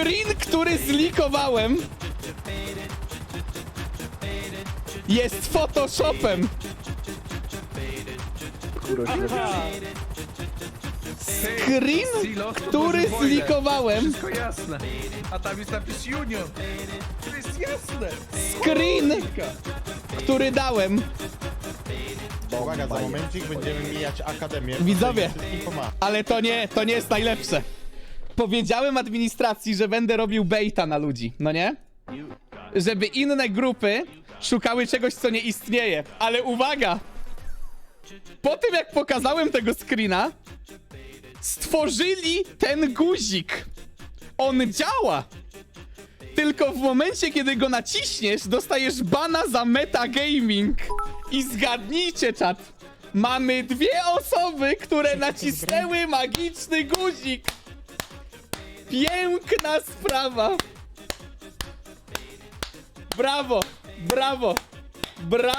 Screen, który zlikowałem jest Photoshopem. Screen, który zlikowałem. Wszystko jasne. A tam jest napis Junior. To jest jasne. Screen, który dałem. Uwaga, za momencik będziemy mijać akademię. Widzowie. Wszystkim pomaga. Ale to nie, to nie jest najlepsze. Powiedziałem administracji, że będę robił baita na ludzi, no nie? Żeby inne grupy szukały czegoś, co nie istnieje. Ale uwaga! Po tym, jak pokazałem tego screena, stworzyli ten guzik. On działa! Tylko w momencie, kiedy go naciśniesz, dostajesz bana za metagaming. I zgadnijcie, czat. Mamy dwie osoby, które nacisnęły magiczny guzik. Piękna sprawa. Brawo, brawo, brawo.